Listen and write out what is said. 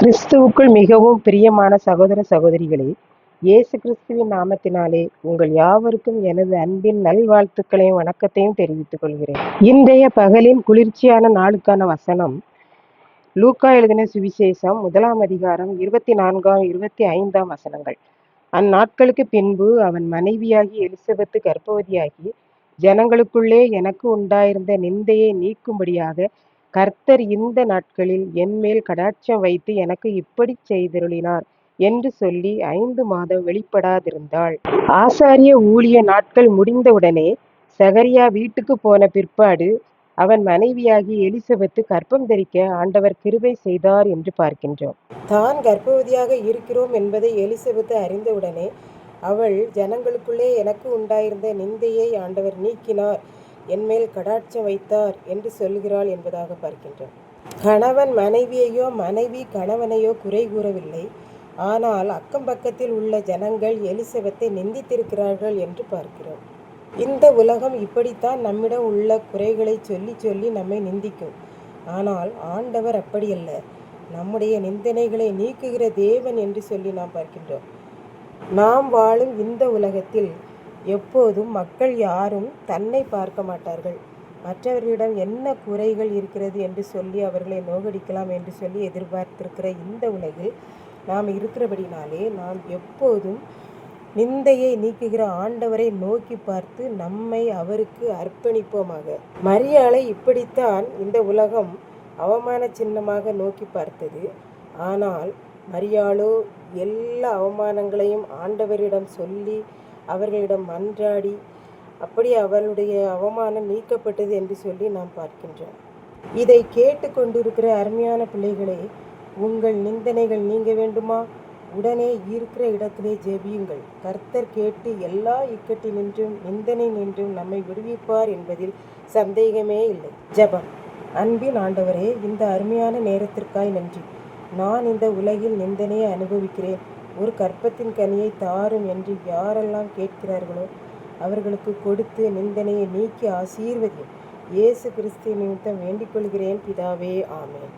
கிறிஸ்துவுக்குள் மிகவும் பிரியமான சகோதர சகோதரிகளே இயேசு கிறிஸ்துவின் நாமத்தினாலே உங்கள் யாவருக்கும் எனது அன்பின் நல்வாழ்த்துக்களையும் வணக்கத்தையும் தெரிவித்துக் கொள்கிறேன். இன்றைய பகலின் குளிர்ச்சியான நாளுக்கான வசனம் லூக்கா எழுதின சுவிசேஷம் முதலாம் அதிகாரம் இருபத்தி நான்காம் இருபத்தி ஐந்தாம் வசனங்கள். அந்நாட்களுக்கு பின்பு அவன் மனைவியாகி எலிசபெத்து கர்ப்பவதியாகி ஜனங்களுக்குள்ளே எனக்கு உண்டாயிருந்த நிந்தையை நீக்கும்படியாக கர்த்தர் இந்த நாட்களில் என்மேல் கடாட்சம் வைத்து எனக்கு இப்படி செய்தருளினார் என்று சொல்லி ஐந்து மாதம் வெளிப்படாதிருந்தாள். ஆசாரிய ஊழிய நாட்கள் முடிந்தவுடனே சகரியா வீட்டுக்கு போன பிற்பாடு அவன் மனைவியாகி எலிசபெத்து கர்ப்பம் தரிக்க ஆண்டவர் கிருபை செய்தார் என்று பார்க்கின்றோம். தான் கர்ப்பவதியாக இருக்கிறோம் என்பதை எலிசபெத்து அறிந்தவுடனே அவள் ஜனங்களுக்குள்ளே எனக்கு உண்டாயிருந்த நிந்தையை ஆண்டவர் நீக்கினார். என்மேல் கடாட்சம் வைத்தார் என்று சொல்கிறாள் என்பதாக பார்க்கின்றோம். கணவன் மனைவியையோ மனைவி கணவனையோ குறை கூறவில்லை. ஆனால் அக்கம் பக்கத்தில் உள்ள ஜனங்கள் எலிசபத்தை நிந்தித்திருக்கிறார்கள் என்று பார்க்கிறோம். இந்த உலகம் இப்படித்தான் நம்மிடம் உள்ள குறைகளை சொல்லி சொல்லி நம்மை நிந்திக்கும். ஆனால் ஆண்டவர் அப்படியல்ல. நம்முடைய நிந்தனைகளை நீக்குகிற தேவன் என்று சொல்லி நாம் பார்க்கின்றோம். நாம் வாழும் இந்த உலகத்தில் எப்போதும் மக்கள் யாரும் தன்னை பார்க்க மாட்டார்கள். மற்றவர்களிடம் என்ன குறைகள் இருக்கிறது என்று சொல்லி அவர்களை நோகடிக்கலாம் என்று சொல்லி எதிர்பார்த்திருக்கிற இந்த உலகில் நாம் இருக்கிறபடினாலே நாம் எப்போதும் நிந்தையை நீக்குகிற ஆண்டவரை நோக்கி பார்த்து நம்மை அவருக்கு அர்ப்பணிப்போமாக. மரியாளை இப்படித்தான் இந்த உலகம் அவமான சின்னமாக நோக்கி பார்த்தது. ஆனால் மரியாளோ எல்லா அவமானங்களையும் ஆண்டவரிடம் சொல்லி அவர்களிடம் மன்றாடி அப்படி அவளுடைய அவமானம் நீக்கப்பட்டது என்று சொல்லி நாம் பார்க்கின்றோம். இதை கேட்டு கொண்டிருக்கிற அருமையான பிள்ளைகளே உங்கள் நிந்தனைகள் நீங்க வேண்டுமா? உடனே இருக்கிற இடத்திலே ஜெபியுங்கள். கர்த்தர் கேட்டு எல்லா இக்கட்டினின்றும் நிந்தனை நின்றும் நம்மை விடுவிப்பார் என்பதில் சந்தேகமே இல்லை. ஜபம். அன்பின் ஆண்டவரே இந்த அருமையான நேரத்திற்காய் நன்றி. நான் இந்த உலகில் நிந்தனையை அனுபவிக்கிறேன். ஒரு கற்பத்தின் கனியை தாரும் என்று யாரெல்லாம் கேட்கிறார்களோ அவர்களுக்கு கொடுத்து நிந்தனையை நீக்கி ஆசீர்வதி இயேசு கிறிஸ்து நிமித்தம் வேண்டிக் கொள்கிறேன் பிதாவே ஆமேன்.